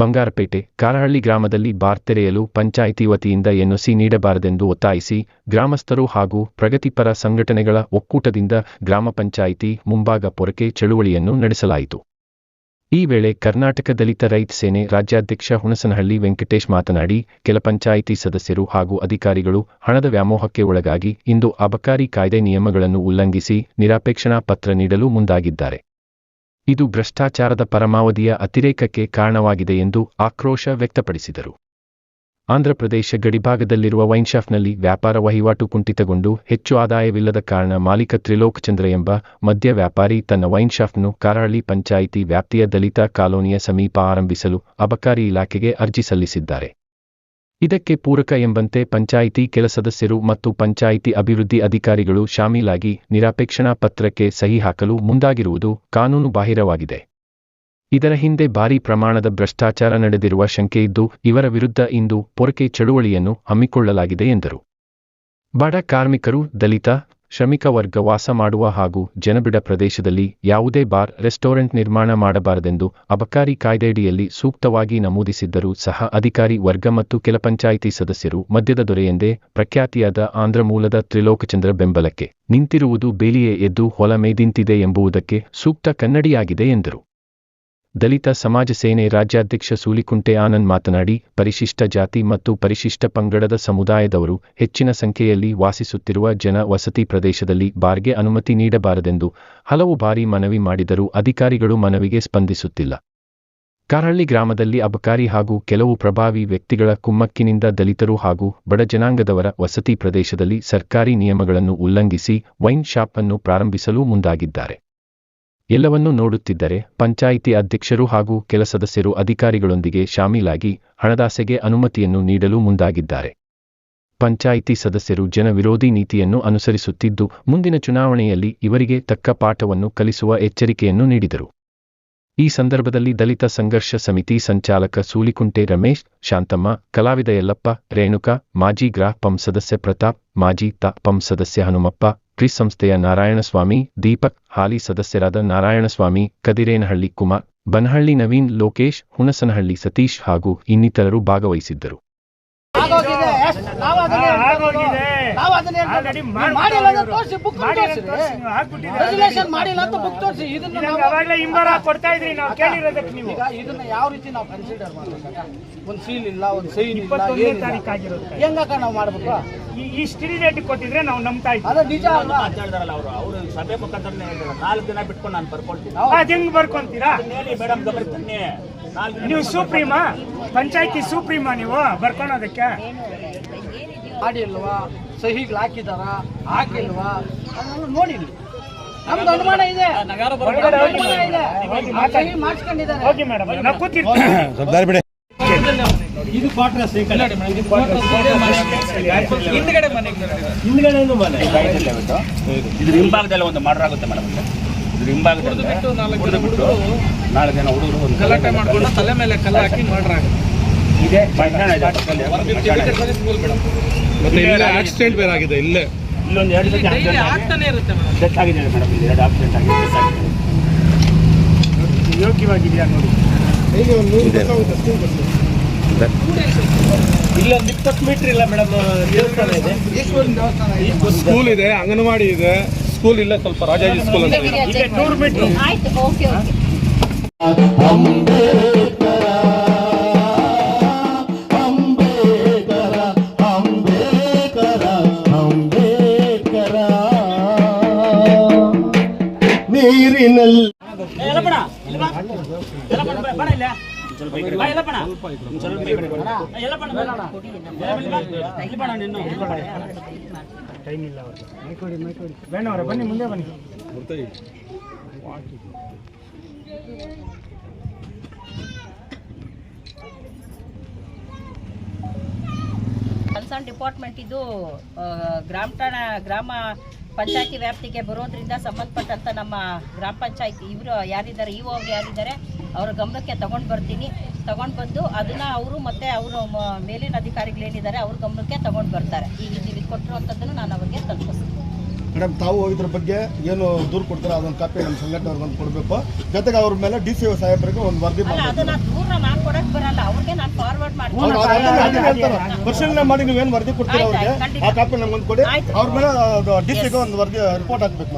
ಬಂಗಾರಪೇಟೆ, ಕಾರಹಳ್ಳಿ ಗ್ರಾಮದಲ್ಲಿ ಬಾರ್ ತೆರೆಯಲು ಪಂಚಾಯಿತಿ ವತಿಯಿಂದ ಎನ್ಒಸಿ ನೀಡಬಾರದೆಂದು ಒತ್ತಾಯಿಸಿ ಗ್ರಾಮಸ್ಥರು ಹಾಗೂ ಪ್ರಗತಿಪರ ಸಂಘಟನೆಗಳ ಒಕ್ಕೂಟದಿಂದ ಗ್ರಾಮ ಪಂಚಾಯಿತಿ ಮುಂಭಾಗ ಪೊರಕೆ ಚಳುವಳಿಯನ್ನು ನಡೆಸಲಾಯಿತು. ಈ ವೇಳೆ ಕರ್ನಾಟಕ ದಲಿತ ರೈತ ಸೇನೆ ರಾಜ್ಯಾಧ್ಯಕ್ಷ ಹುಣಸನಹಳ್ಳಿ ವೆಂಕಟೇಶ್ ಮಾತನಾಡಿ, ಕೆಲ ಪಂಚಾಯಿತಿ ಸದಸ್ಯರು ಹಾಗೂ ಅಧಿಕಾರಿಗಳು ಹಣದ ವ್ಯಾಮೋಹಕ್ಕೆ ಒಳಗಾಗಿ ಇಂದು ಅಬಕಾರಿ ಕಾಯ್ದೆ ನಿಯಮಗಳನ್ನು ಉಲ್ಲಂಘಿಸಿ ನಿರಾಪೇಕ್ಷಣಾ ಪತ್ರ ನೀಡಲು ಮುಂದಾಗಿದ್ದಾರೆ. ಇದು ಭ್ರಷ್ಟಾಚಾರದ ಪರಮಾವಧಿಯ ಅತಿರೇಕಕ್ಕೆ ಕಾರಣವಾಗಿದೆ ಎಂದು ಆಕ್ರೋಶ ವ್ಯಕ್ತಪಡಿಸಿದರು. ಆಂಧ್ರಪ್ರದೇಶ ಗಡಿಭಾಗದಲ್ಲಿರುವ ವೈನ್ಶಾಪ್ನಲ್ಲಿ ವ್ಯಾಪಾರ ವಹಿವಾಟು ಕುಂಠಿತಗೊಂಡು ಹೆಚ್ಚು ಆದಾಯವಿಲ್ಲದ ಕಾರಣ ಮಾಲೀಕ ತ್ರಿಲೋಕ್ ಚಂದ್ರ ಎಂಬ ಮದ್ಯ ವ್ಯಾಪಾರಿ ತನ್ನ ವೈನ್ಶಾಫ್ನ್ನು ಕಾರಹಳ್ಳಿ ಪಂಚಾಯಿತಿ ವ್ಯಾಪ್ತಿಯ ದಲಿತ ಕಾಲೋನಿಯ ಸಮೀಪ ಆರಂಭಿಸಲು ಅಬಕಾರಿ ಇಲಾಖೆಗೆ ಅರ್ಜಿ ಸಲ್ಲಿಸಿದ್ದಾರೆ. ಇದಕ್ಕೆ ಪೂರಕ ಎಂಬಂತೆ ಪಂಚಾಯಿತಿ ಕೆಲ ಸದಸ್ಯರು ಮತ್ತು ಪಂಚಾಯಿತಿ ಅಭಿವೃದ್ಧಿ ಅಧಿಕಾರಿಗಳು ಶಾಮೀಲಾಗಿ ನಿರಾಪೇಕ್ಷಣಾ ಪತ್ರಕ್ಕೆ ಸಹಿ ಹಾಕಲು ಮುಂದಾಗಿರುವುದು ಕಾನೂನು ಬಾಹಿರವಾಗಿದೆ. ಇದರ ಹಿಂದೆ ಭಾರೀ ಪ್ರಮಾಣದ ಭ್ರಷ್ಟಾಚಾರ ನಡೆದಿರುವ ಶಂಕೆಯಿದ್ದು ಇವರ ವಿರುದ್ಧ ಇಂದು ಪೊರಕೆ ಚಳುವಳಿಯನ್ನು ಹಮ್ಮಿಕೊಳ್ಳಲಾಗಿದೆ ಎಂದರು. ಬಡ ಕಾರ್ಮಿಕರು, ದಲಿತ ಶ್ರಮಿಕ ವರ್ಗ ವಾಸ ಮಾಡುವ ಹಾಗೂ ಜನಬಿಡ ಪ್ರದೇಶದಲ್ಲಿ ಯಾವುದೇ ಬಾರ್, ರೆಸ್ಟೋರೆಂಟ್ ನಿರ್ಮಾಣ ಮಾಡಬಾರದೆಂದು ಅಬಕಾರಿ ಕಾಯ್ದೆಯಡಿಯಲ್ಲಿ ಸೂಕ್ತವಾಗಿ ನಮೂದಿಸಿದ್ದರೂ ಸಹ ಅಧಿಕಾರಿ ವರ್ಗ ಮತ್ತು ಕೆಲ ಪಂಚಾಯಿತಿ ಸದಸ್ಯರು ಮದ್ಯದ ದೊರೆಯೆಂದೇ ಪ್ರಖ್ಯಾತಿಯಾದ ಆಂಧ್ರ ಮೂಲದ ತ್ರಿಲೋಕಚಂದ್ರ ಬೆಂಬಲಕ್ಕೆ ನಿಂತಿರುವುದು ಬೇಲಿಯೇ ಎದ್ದು ಹೊಲ ಮೇದಿಂತಿದೆ ಎಂಬುದಕ್ಕೆ ಸೂಕ್ತ ಕನ್ನಡಿಯಾಗಿದೆ ಎಂದರು. ದಲಿತ ಸಮಾಜ ಸೇನೆ ರಾಜ್ಯಾಧ್ಯಕ್ಷ ಸೂಲಿಕುಂಟೆ ಆನಂದ್ ಮಾತನಾಡಿ, ಪರಿಶಿಷ್ಟ ಜಾತಿ ಮತ್ತು ಪರಿಶಿಷ್ಟ ಪಂಗಡದ ಸಮುದಾಯದವರು ಹೆಚ್ಚಿನ ಸಂಖ್ಯೆಯಲ್ಲಿ ವಾಸಿಸುತ್ತಿರುವ ಜನ ವಸತಿ ಪ್ರದೇಶದಲ್ಲಿ ಬಾರ್ಗೆ ಅನುಮತಿ ನೀಡಬಾರದೆಂದು ಹಲವು ಬಾರಿ ಮನವಿ ಮಾಡಿದರೂ ಅಧಿಕಾರಿಗಳು ಮನವಿಗೆ ಸ್ಪಂದಿಸುತ್ತಿಲ್ಲ. ಕಾರಳ್ಳಿ ಗ್ರಾಮದಲ್ಲಿ ಅಬಕಾರಿ ಹಾಗೂ ಕೆಲವು ಪ್ರಭಾವಿ ವ್ಯಕ್ತಿಗಳ ಕುಮ್ಮಕ್ಕಿನಿಂದ ದಲಿತರು ಹಾಗೂ ಬಡ ಜನಾಂಗದವರ ವಸತಿ ಪ್ರದೇಶದಲ್ಲಿ ಸರ್ಕಾರಿ ನಿಯಮಗಳನ್ನು ಉಲ್ಲಂಘಿಸಿ ವೈನ್ ಶಾಪ್ ಅನ್ನು ಪ್ರಾರಂಭಿಸಲು ಮುಂದಾಗಿದ್ದಾರೆ. ಎಲ್ಲವನ್ನೂ ನೋಡುತ್ತಿದ್ದರೆ ಪಂಚಾಯಿತಿ ಅಧ್ಯಕ್ಷರು ಹಾಗೂ ಕೆಲ ಸದಸ್ಯರು ಅಧಿಕಾರಿಗಳೊಂದಿಗೆ ಶಾಮೀಲಾಗಿ ಹಣದಾಸೆಗೆ ಅನುಮತಿಯನ್ನು ನೀಡಲು ಮುಂದಾಗಿದ್ದಾರೆ. ಪಂಚಾಯಿತಿ ಸದಸ್ಯರು ಜನವಿರೋಧಿ ನೀತಿಯನ್ನು ಅನುಸರಿಸುತ್ತಿದ್ದು, ಮುಂದಿನ ಚುನಾವಣೆಯಲ್ಲಿ ಇವರಿಗೆ ತಕ್ಕ ಪಾಠವನ್ನು ಕಲಿಸುವ ಎಚ್ಚರಿಕೆಯನ್ನು ನೀಡಿದರು. ಈ ಸಂದರ್ಭದಲ್ಲಿ ದಲಿತ ಸಂಘರ್ಷ ಸಮಿತಿ ಸಂಚಾಲಕ ಸೂಲಿಕುಂಟೆ ರಮೇಶ್, ಶಾಂತಮ್ಮ, ಕಲಾವಿದ ಯಲ್ಲಪ್ಪ, ರೇಣುಕಾ, ಮಾಜಿ ಗ್ರಾಪಂ ಸದಸ್ಯ ಪ್ರತಾಪ್, ಮಾಜಿ ತಾ ಪಂ ಸದಸ್ಯ ಹನುಮಪ್ಪ ಕ್ರಿಸ್ ಸಂಸ್ಥೆಯ ನಾರಾಯಣಸ್ವಾಮಿ ದೀಪಕ್ ಹಾಲಿ ಸದಸ್ಯರಾದ ನಾರಾಯಣಸ್ವಾಮಿ ಕದಿರೇನಹಳ್ಳಿ ಕುಮಾರ್ ಬನಹಳ್ಳಿ ನವೀನ್ ಲೋಕೇಶ್ ಹುಣಸನಹಳ್ಳಿ ಸತೀಶ್ ಹಾಗೂ ಇನ್ನಿತರರು ಭಾಗವಹಿಸಿದ್ದರು. ಅದನ್ನ ಮಾಡಿಲ್ಲ. ತೋರ್ಸಿ ಬುಕ್ ಮಾಡಿಲ್ಲ ತೋರ್ಸಿ. ಅಂತ ತೋರ್ಸಿ, ನೀವು ಸುಪ್ರೀಮ ರೆಸಲ್ಯೂಷನ್ ಮಾಡಿಲ್ಲ ಅಂತ ಬುಕ್ ತೋರಿಸಿ. ಇದನ್ನ ನಾವು ಅವಾಗ್ಲೇ ಹಿಂಬಾರ ಕೊಡ್ತಾ ಇದ್ರಿ ನಾವು ಕೇಳಿರೋದಕ್ಕೆ ನೀವು. ಈಗ ಇದನ್ನ ಯಾವ ರೀತಿ ನಾವು ಕನ್ಸಿಡರ್ ಮಾಡ್ಬೇಕು ಒಂದು ಸೀಲ್ ಇಲ್ಲ ಒಂದು ಸೈನ್ ಇಲ್ಲ. ತಾರೀಕು ಆಗಿರೋದು ನಾವು ಮಾಡಬೇಕು? ಈ ಸ್ಟಿಲ್ ರೇಟ್ ಕೊಟ್ಟಿದ್ರೆ ನಾವು ನಂಬ್ತಾ ಇದ್ವಿ. ಅದ ನಿಜ ಅಲ್ವಾ ಮಾತಾಡಿದಾರಲ್ಲ ಅವರು. ಅವರು ಸಭೆ ಮುಖಾಂತರನೇ ಹೇಳಿದ್ರು. ನಾಲ್ಕು ದಿನ ಬಿಟ್ಕೊಂಡು ನಾನು ಬರ್ಕೊಳ್ತೀನಿ ಅದು ಹೆಂಗ್ ಬರ್ಕೊಂತೀರಾ? ಹೇಳಿ ಮೇಡಮ್ ಗಮನ ತನ್ನಿ. ನೀವು ಸುಪ್ರೀಮಾ? ಪಂಚಾಯತಿ ಸುಪ್ರೀಮಾ ನೀವು ಬರ್ಕೊಳೋದಕ್ಕೆ? ಮಾಡಿಲ್ವಾ? ಸಹಿಗಳು ಹಾಕಿದಾರ ಹಾಕಿಲ್ವಾ? ಅದನ್ನೆಲ್ಲ ನೋಡಿಲ್ಲ ನಮ್ದು ಅನುಮಾನ ಇದೆ. ಅನುಮಾನ ಇದೆ. ನಾವು ಕೂತಿರ್ತೀವಿ. ಇದ್ರ ಹಿಂಭಾಗದಲ್ಲಿ ಒಂದು ಮರ್ಡರ್ ಆಗುತ್ತೆ ಮೇಡಮ್ ಇದ್ರ ಹಿಂಭಾಗದಲ್ಲಿ ಬಿಟ್ಟು ನಾಲ್ಕು ಜನ ಹುಡುಗರು ಒಂದು ಗಲಾಟೆ ಮಾಡ್ಕೊಂಡು ತಲೆ ಮೇಲೆ ಕಲ್ಲ ಹಾಕಿ ಮರ್ಡರ್ ಮಧ್ಯಾಹ್ನ ಇದೆ. ಪಕ್ಕದಲ್ಲಿ. ಮತ್ತೆ ಇಲ್ಲೇ ಆಕ್ಸಿಡೆಂಟ್ ಬೇರೆ ಆಗಿದೆ ಇಲ್ಲೇ. ಇಲ್ಲೊಂದು ಎರಡು ಸತಿ ಡೆತ್ ಆಗಿದೆ. ಮೇಡಮ್. ಇಲ್ಲಿ ಎರಡು ಆಕ್ಸಿಡೆಂಟ್ ಆಗಿದೆ ಯೋಗ್ಯವಾಗಿದೆಯಾ ನೋಡಿ. ಇಲ್ಲೊಂದು ಇಪ್ಪತ್ತು ಮೀಟರ್ ಇಲ್ಲ ಮೇಡಮ್ ದೇವಸ್ಥಾನ ಇದೆ. ಸ್ಕೂಲ್ ಇದೆ. ಅಂಗನವಾಡಿ ಇದೆ. ಸ್ಕೂಲ್ ಇಲ್ಲ ಸ್ವಲ್ಪ ರಾಜಾಜಿ ಸ್ಕೂಲ್ ಅಂತ ಇದೆ. ಇದೆ ನೂರು ಮೀಟ್ರು ನೀನು. ಟೈಮ್ ಇಲ್ಲ ಅವ್ರಿಗೆ ಮೈಕೊಡಿ ಮೈಕೊಡಿ ಬೇಡ ಅವರೇ ಬನ್ನಿ ಮುಂದೆ ಬನ್ನಿ ಕನ್ಸರ್ನ್ ಡಿಪಾರ್ಟ್ಮೆಂಟ್ ಇದು ಗ್ರಾಮ ಠಾಣ ಗ್ರಾಮ ಪಂಚಾಯತಿ ವ್ಯಾಪ್ತಿಗೆ ಬರೋದ್ರಿಂದ ಸಂಬಂಧಪಟ್ಟಂಥ ನಮ್ಮ ಗ್ರಾಮ ಪಂಚಾಯತಿ ಇವರು ಯಾರಿದ್ದಾರೆ ಇ ಅವ್ರು ಯಾರಿದ್ದಾರೆ ಅವರ ಗಮನಕ್ಕೆ ತಗೊಂಡು ಬರ್ತೀನಿ. ತಗೊಂಡು ಬಂದು ಅದನ್ನು ಅವರು ಮತ್ತು ಅವರು ಮೇಲಿನ ಅಧಿಕಾರಿಗಳೇನಿದ್ದಾರೆ ಅವ್ರ ಗಮನಕ್ಕೆ ತಗೊಂಡು ಬರ್ತಾರೆ. ಈಗ ನೀವು ಇದು ಕೊಟ್ಟಿರುವಂಥದ್ದನ್ನು ನಾನು ಅವ್ರಿಗೆ ತಲುಪಿಸ್ತೀನಿ. ಮೇಡಮ್ ತಾವು ಇದ್ರ ಬಗ್ಗೆ ಏನು ದೂರು ಕೊಡ್ತಾರೆ? ಅದೊಂದು ಕಾಪಿ ನಮ್ಮ ಸಂಘಟನೆ ಅವ್ರಿಗೆ ಒಂದು ಕೊಡಬೇಕು. ಜೊತೆಗೆ ಅವ್ರ ಮೇಲೆ ಡಿ ಸಿ ಸಾಹೇಬರಿಗೆ ಒಂದು ವರದಿ ಅದನ್ನ ದೂರ ನಾನು ಕೊಡಕ್ ಬರಲ್ಲ ಮಾಡ್ತೀವಿ ಅವ್ರು ಅದನ್ನ ಅದನ್ನ ಹೇಳ್ತಾರೆ ಪರಿಶೀಲನೆ ಮಾಡಿ ನೀವೇನು ವರದಿ ಕೊಡ್ತೀರಾ ಅವ್ರಿಗೆ? ಆ ಕಾಪಿ ನಮ್ಗೊಂದು ಕೊಡಿ. ಅವ್ರ ಮೇಲೆ ಡಿಸ್ಟ್ರಿಕ್ ಒಂದು ವರದಿ ರಿಪೋರ್ಟ್ ಹಾಕ್ಬೇಕು